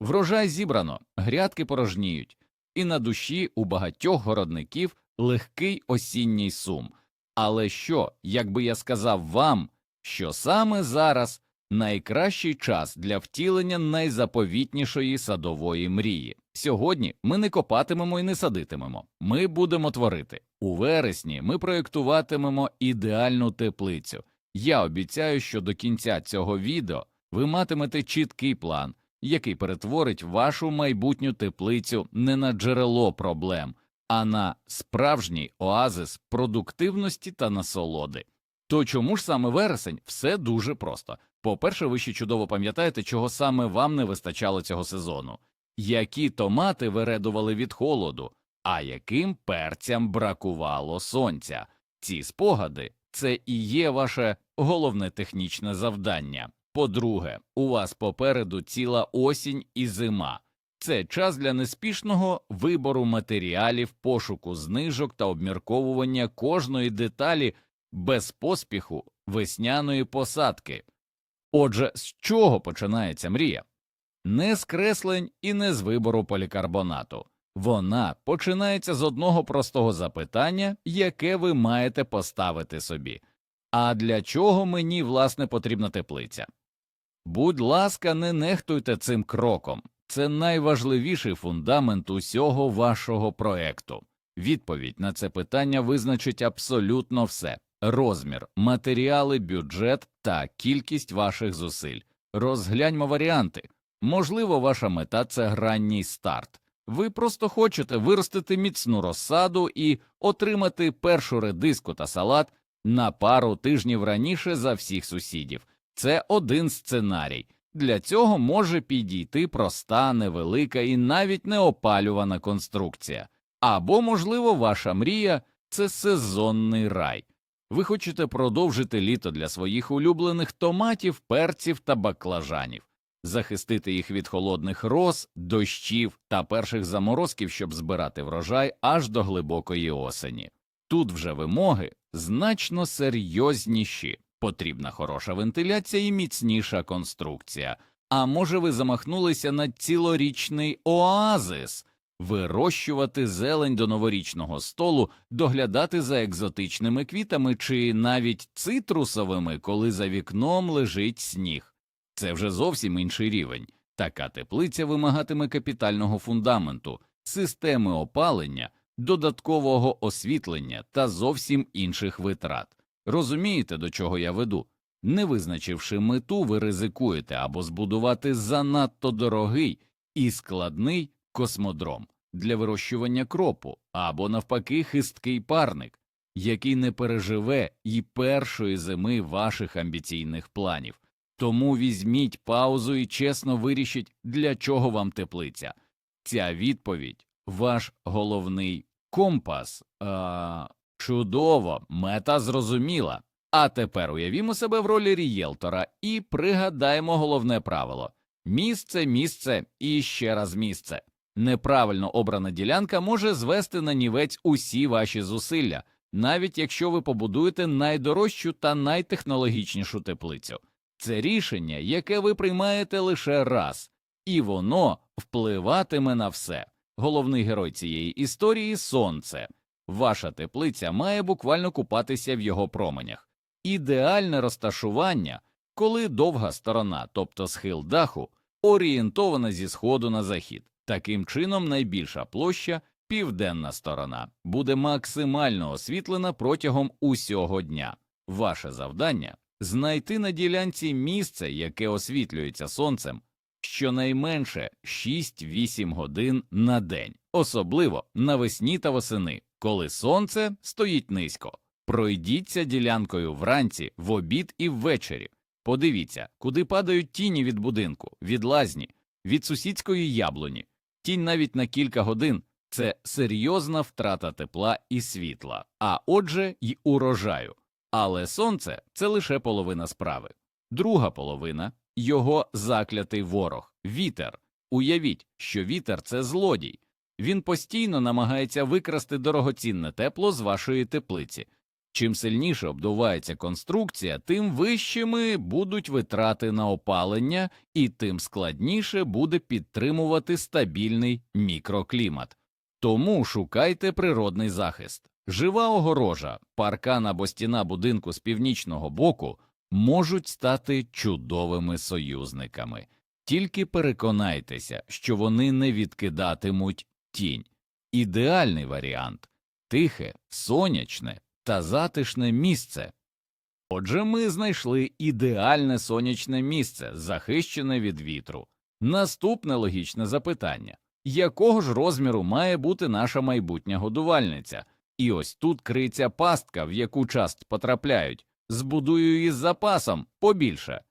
Врожай зібрано, грядки порожніють, і на душі у багатьох городників легкий осінній сум. Але що, якби я сказав вам, що саме зараз найкращий час для втілення найзаповітнішої садової мрії? Сьогодні ми не копатимемо і не садитимемо, ми будемо творити. У вересні ми проєктуватимемо ідеальну теплицю. Я обіцяю, що до кінця цього відео ви матимете чіткий план, який перетворить вашу майбутню теплицю не на джерело проблем, а на справжній оазис продуктивності та насолоди. То чому ж саме вересень? Все дуже просто. По-перше, ви ще чудово пам'ятаєте, чого саме вам не вистачало цього сезону, які томати виредували від холоду, а яким перцям бракувало сонця. Ці спогади це і є ваше головне технічне завдання. По-друге, у вас попереду ціла осінь і зима. Це час для неспішного вибору матеріалів, пошуку знижок та обмірковування кожної деталі без поспіху весняної посадки. Отже, з чого починається мрія? Не з креслень і не з вибору полікарбонату. Вона починається з одного простого запитання, яке ви маєте поставити собі. А для чого мені, власне, потрібна теплиця? Будь ласка, не нехтуйте цим кроком. Це найважливіший фундамент усього вашого проекту. Відповідь на це питання визначить абсолютно все розмір, матеріали, бюджет та кількість ваших зусиль. Розгляньмо варіанти. Можливо, ваша мета це ранній старт. Ви просто хочете виростити міцну розсаду і отримати першу редиску та салат на пару тижнів раніше за всіх сусідів. Це один сценарій. Для цього може підійти проста, невелика і навіть неопалювана конструкція. Або, можливо, ваша мрія це сезонний рай. Ви хочете продовжити літо для своїх улюблених томатів, перців та баклажанів, захистити їх від холодних роз, дощів та перших заморозків, щоб збирати врожай аж до глибокої осені. Тут вже вимоги значно серйозніші. Потрібна хороша вентиляція і міцніша конструкція. А може, ви замахнулися на цілорічний оазис, вирощувати зелень до новорічного столу, доглядати за екзотичними квітами чи навіть цитрусовими, коли за вікном лежить сніг. Це вже зовсім інший рівень. Така теплиця вимагатиме капітального фундаменту, системи опалення, додаткового освітлення та зовсім інших витрат. Розумієте, до чого я веду? Не визначивши мету, ви ризикуєте або збудувати занадто дорогий і складний космодром для вирощування кропу, або навпаки хисткий парник, який не переживе і першої зими ваших амбіційних планів. Тому візьміть паузу і чесно вирішіть, для чого вам теплиця. Ця відповідь ваш головний компас. А, чудово, мета зрозуміла. А тепер уявімо себе в ролі рієлтора і пригадаємо головне правило місце, місце і ще раз місце. Неправильно обрана ділянка може звести на нівець усі ваші зусилля, навіть якщо ви побудуєте найдорожчу та найтехнологічнішу теплицю. Це рішення, яке ви приймаєте лише раз, і воно впливатиме на все. Головний герой цієї історії сонце. Ваша теплиця має буквально купатися в його променях. Ідеальне розташування, коли довга сторона, тобто схил даху, орієнтована зі сходу на захід. Таким чином, найбільша площа, південна сторона, буде максимально освітлена протягом усього дня. Ваше завдання знайти на ділянці місце, яке освітлюється сонцем, щонайменше 6-8 годин на день, особливо навесні та восени, коли сонце стоїть низько. Пройдіться ділянкою вранці, в обід і ввечері. Подивіться, куди падають тіні від будинку, від лазні, від сусідської яблуні. Тінь навіть на кілька годин це серйозна втрата тепла і світла, а отже, й урожаю. Але сонце це лише половина справи. Друга половина його заклятий ворог вітер. Уявіть, що вітер це злодій. Він постійно намагається викрасти дорогоцінне тепло з вашої теплиці. Чим сильніше обдувається конструкція, тим вищими будуть витрати на опалення, і тим складніше буде підтримувати стабільний мікроклімат. Тому шукайте природний захист. Жива огорожа, паркан або стіна будинку з північного боку можуть стати чудовими союзниками. Тільки переконайтеся, що вони не відкидатимуть тінь. Ідеальний варіант тихе, сонячне та затишне місце. Отже, ми знайшли ідеальне сонячне місце, захищене від вітру. Наступне логічне запитання якого ж розміру має бути наша майбутня годувальниця? І ось тут криться пастка, в яку часто потрапляють, збудую її з запасом побільше.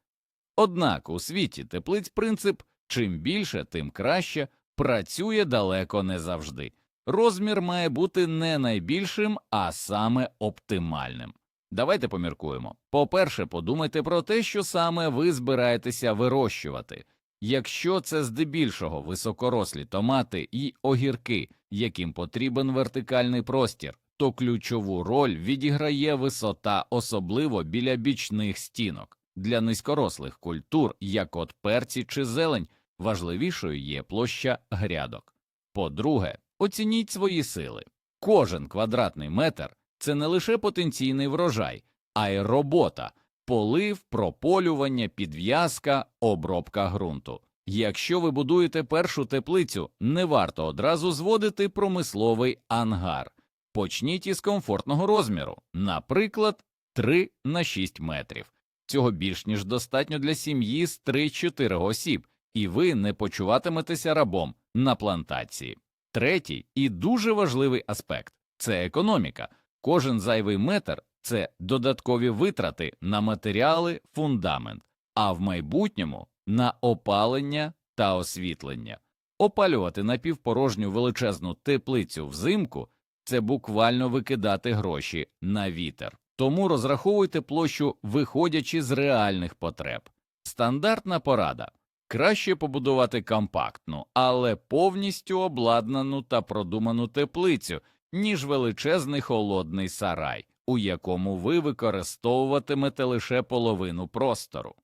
Однак у світі теплиць принцип чим більше, тим краще працює далеко не завжди. Розмір має бути не найбільшим, а саме оптимальним. Давайте поміркуємо. По-перше, подумайте про те, що саме ви збираєтеся вирощувати. Якщо це здебільшого високорослі томати і огірки, яким потрібен вертикальний простір, то ключову роль відіграє висота, особливо біля бічних стінок. Для низькорослих культур, як от перці чи зелень, важливішою є площа грядок. По-друге, оцініть свої сили. Кожен квадратний метр це не лише потенційний врожай, а й робота, полив, прополювання, підв'язка, обробка ґрунту. Якщо ви будуєте першу теплицю, не варто одразу зводити промисловий ангар. Почніть із комфортного розміру, наприклад, 3 на 6 метрів. Цього більш ніж достатньо для сім'ї з 3-4 осіб, і ви не почуватиметеся рабом на плантації. Третій і дуже важливий аспект це економіка. Кожен зайвий метр це додаткові витрати на матеріали, фундамент, а в майбутньому на опалення та освітлення. Опалювати напівпорожню величезну теплицю взимку це буквально викидати гроші на вітер. Тому розраховуйте площу, виходячи з реальних потреб. Стандартна порада краще побудувати компактну, але повністю обладнану та продуману теплицю, ніж величезний холодний сарай, у якому ви використовуватимете лише половину простору.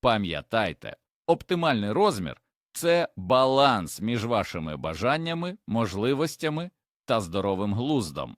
Пам'ятайте, оптимальний розмір це баланс між вашими бажаннями, можливостями та здоровим глуздом.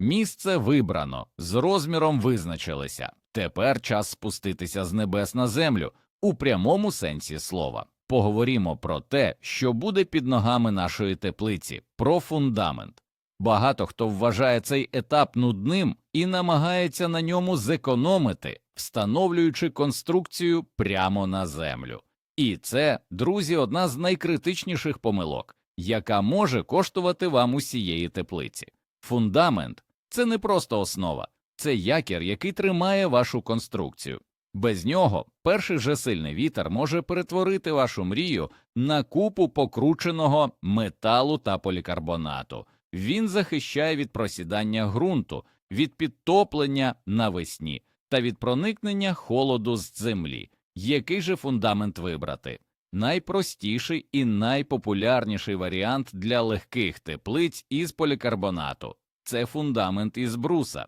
Місце вибрано, з розміром визначилися. Тепер час спуститися з небес на землю у прямому сенсі слова. Поговоримо про те, що буде під ногами нашої теплиці, про фундамент. Багато хто вважає цей етап нудним і намагається на ньому зекономити, встановлюючи конструкцію прямо на землю. І це, друзі, одна з найкритичніших помилок, яка може коштувати вам усієї теплиці. Фундамент це не просто основа, це якір, який тримає вашу конструкцію. Без нього перший же сильний вітер може перетворити вашу мрію на купу покрученого металу та полікарбонату. Він захищає від просідання ґрунту, від підтоплення навесні та від проникнення холоду з землі. Який же фундамент вибрати? Найпростіший і найпопулярніший варіант для легких теплиць із полікарбонату це фундамент із бруса.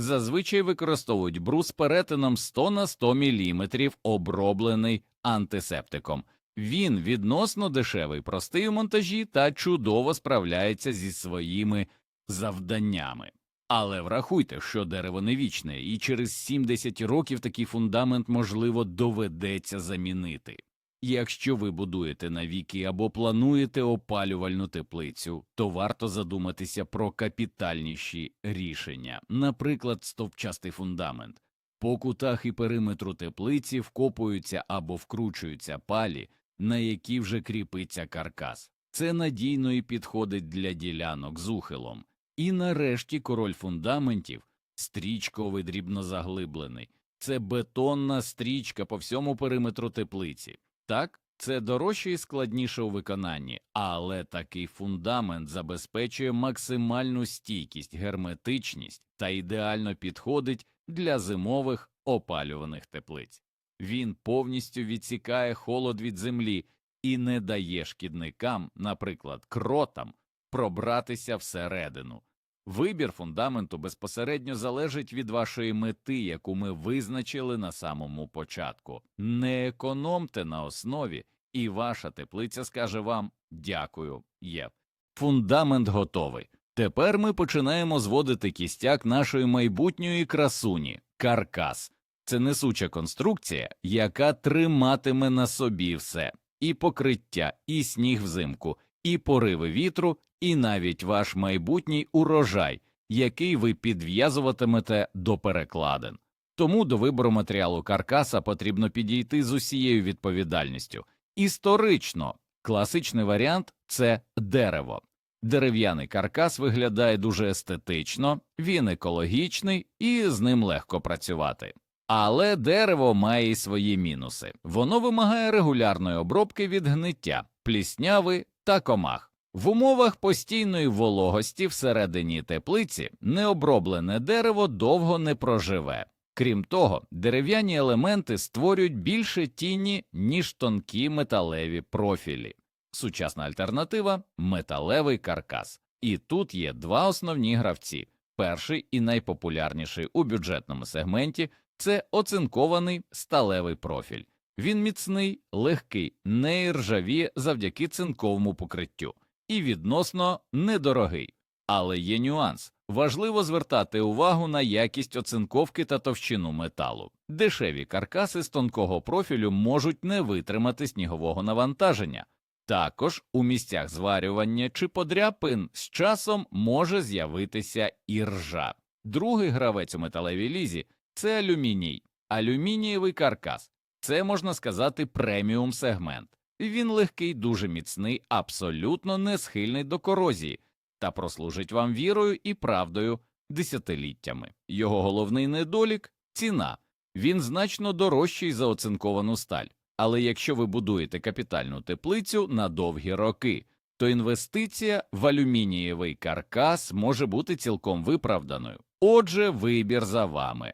Зазвичай використовують брус перетином 100 на 100 мм, оброблений антисептиком. Він відносно дешевий, простий у монтажі та чудово справляється зі своїми завданнями. Але врахуйте, що дерево не вічне, і через 70 років такий фундамент можливо доведеться замінити. Якщо ви будуєте навіки або плануєте опалювальну теплицю, то варто задуматися про капітальніші рішення, наприклад, стовпчастий фундамент. По кутах і периметру теплиці вкопуються або вкручуються палі, на які вже кріпиться каркас. Це надійно і підходить для ділянок з ухилом. І нарешті король фундаментів стрічковий дрібнозаглиблений. Це бетонна стрічка по всьому периметру теплиці. Так, це дорожче і складніше у виконанні, але такий фундамент забезпечує максимальну стійкість, герметичність та ідеально підходить для зимових опалюваних теплиць. Він повністю відсікає холод від землі і не дає шкідникам, наприклад, кротам, пробратися всередину. Вибір фундаменту безпосередньо залежить від вашої мети, яку ми визначили на самому початку. Не економте на основі, і ваша теплиця скаже вам дякую, є. Фундамент готовий. Тепер ми починаємо зводити кістяк нашої майбутньої красуні каркас. Це несуча конструкція, яка триматиме на собі все і покриття, і сніг взимку, і пориви вітру, і навіть ваш майбутній урожай, який ви підв'язуватимете до перекладин. Тому до вибору матеріалу каркаса потрібно підійти з усією відповідальністю. Історично класичний варіант це дерево. Дерев'яний каркас виглядає дуже естетично, він екологічний і з ним легко працювати. Але дерево має й свої мінуси. Воно вимагає регулярної обробки від гниття, плісняви та комах. В умовах постійної вологості всередині теплиці необроблене дерево довго не проживе. Крім того, дерев'яні елементи створюють більше тіні, ніж тонкі металеві профілі. Сучасна альтернатива металевий каркас. І тут є два основні гравці. Перший і найпопулярніший у бюджетному сегменті це оцинкований сталевий профіль. Він міцний, легкий, не іржавіє завдяки цинковому покриттю і відносно недорогий. Але є нюанс важливо звертати увагу на якість оцинковки та товщину металу. Дешеві каркаси з тонкого профілю можуть не витримати снігового навантаження. Також у місцях зварювання чи подряпин з часом може з'явитися іржа. Другий гравець у металевій лізі це алюміній, алюмінієвий каркас. Це можна сказати преміум сегмент. Він легкий, дуже міцний, абсолютно не схильний до корозії та прослужить вам вірою і правдою десятиліттями. Його головний недолік ціна. Він значно дорожчий за оцинковану сталь. Але якщо ви будуєте капітальну теплицю на довгі роки, то інвестиція в алюмінієвий каркас може бути цілком виправданою. Отже, вибір за вами.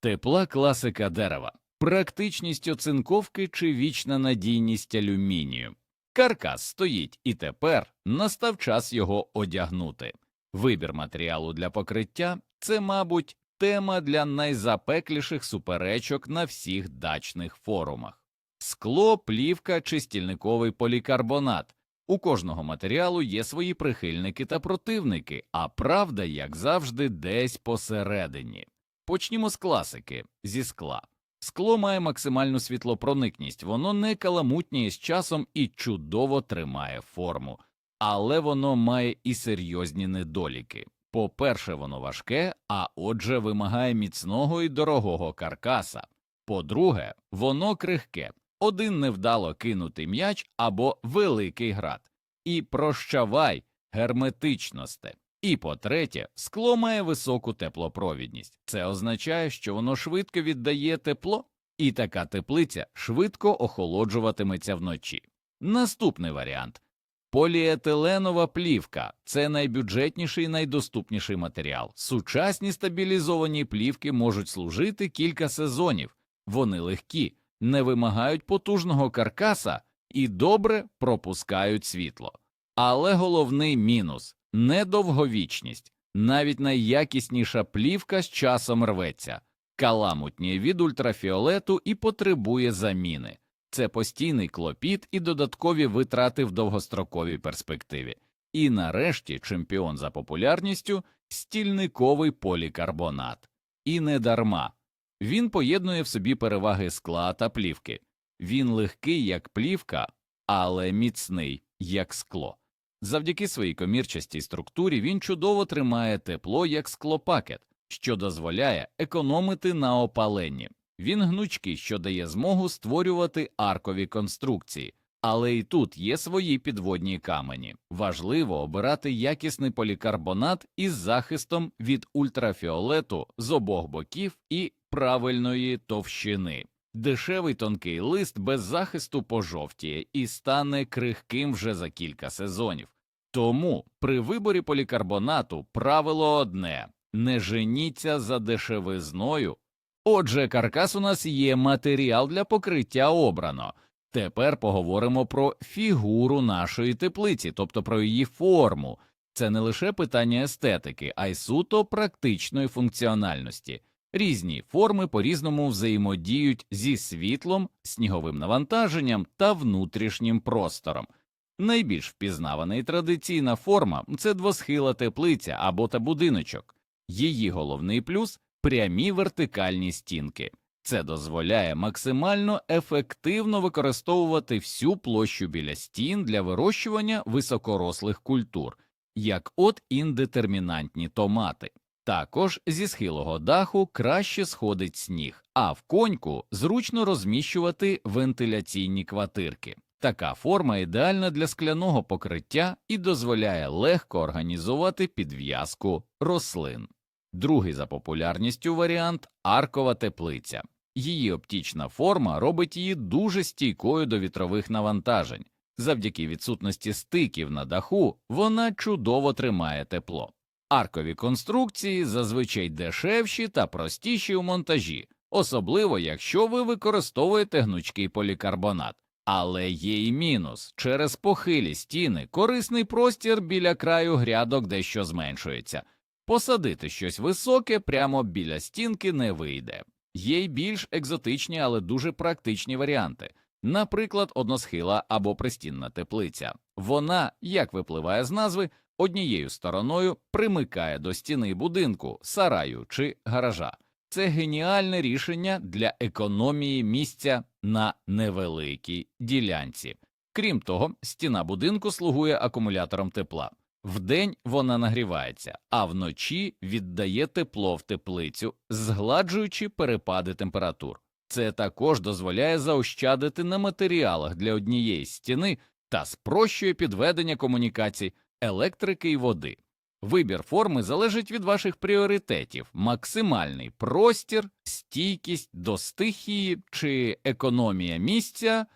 Тепла класика дерева, практичність оцинковки чи вічна надійність алюмінію. Каркас стоїть, і тепер настав час його одягнути. Вибір матеріалу для покриття це, мабуть, тема для найзапекліших суперечок на всіх дачних форумах. Скло, плівка чи стільниковий полікарбонат. У кожного матеріалу є свої прихильники та противники, а правда, як завжди, десь посередині. Почнімо з класики зі скла. Скло має максимальну світлопроникність, воно не каламутніє з часом і чудово тримає форму, але воно має і серйозні недоліки. По-перше, воно важке, а отже, вимагає міцного і дорогого каркаса. По-друге, воно крихке, один невдало кинутий м'яч або великий град. І прощавай герметичносте. І по-третє, скло має високу теплопровідність. Це означає, що воно швидко віддає тепло, і така теплиця швидко охолоджуватиметься вночі. Наступний варіант поліетиленова плівка це найбюджетніший і найдоступніший матеріал. Сучасні стабілізовані плівки можуть служити кілька сезонів, вони легкі, не вимагають потужного каркаса і добре пропускають світло. Але головний мінус недовговічність, навіть найякісніша плівка з часом рветься, каламутніє від ультрафіолету і потребує заміни. Це постійний клопіт і додаткові витрати в довгостроковій перспективі. І нарешті чемпіон за популярністю стільниковий полікарбонат. І не дарма. Він поєднує в собі переваги скла та плівки. Він легкий, як плівка, але міцний, як скло. Завдяки своїй комірчастій структурі він чудово тримає тепло як склопакет, що дозволяє економити на опаленні. Він гнучкий, що дає змогу створювати аркові конструкції, але і тут є свої підводні камені. Важливо обирати якісний полікарбонат із захистом від ультрафіолету з обох боків і правильної товщини. Дешевий тонкий лист без захисту пожовтіє і стане крихким вже за кілька сезонів. Тому при виборі полікарбонату правило одне не женіться за дешевизною. Отже, каркас у нас є матеріал для покриття обрано. Тепер поговоримо про фігуру нашої теплиці, тобто про її форму. це не лише питання естетики, а й суто практичної функціональності. Різні форми по-різному взаємодіють зі світлом, сніговим навантаженням та внутрішнім простором. Найбільш впізнавана і традиційна форма це двосхила теплиця або та будиночок. Її головний плюс прямі вертикальні стінки. Це дозволяє максимально ефективно використовувати всю площу біля стін для вирощування високорослих культур, як от індетермінантні томати. Також зі схилого даху краще сходить сніг, а в коньку зручно розміщувати вентиляційні квартирки. Така форма ідеальна для скляного покриття і дозволяє легко організувати підв'язку рослин. Другий за популярністю варіант аркова теплиця. Її оптічна форма робить її дуже стійкою до вітрових навантажень. Завдяки відсутності стиків на даху вона чудово тримає тепло. Аркові конструкції зазвичай дешевші та простіші у монтажі, особливо якщо ви використовуєте гнучкий полікарбонат. Але є і мінус через похилі стіни корисний простір біля краю грядок дещо зменшується. Посадити щось високе прямо біля стінки не вийде. Є й більш екзотичні, але дуже практичні варіанти, наприклад, односхила або пристінна теплиця. Вона, як випливає з назви, однією стороною примикає до стіни будинку, сараю чи гаража. Це геніальне рішення для економії місця на невеликій ділянці. Крім того, стіна будинку слугує акумулятором тепла. Вдень вона нагрівається, а вночі віддає тепло в теплицю, згладжуючи перепади температур. Це також дозволяє заощадити на матеріалах для однієї стіни та спрощує підведення комунікацій електрики і води. Вибір форми залежить від ваших пріоритетів: максимальний простір, стійкість до стихії чи економія місця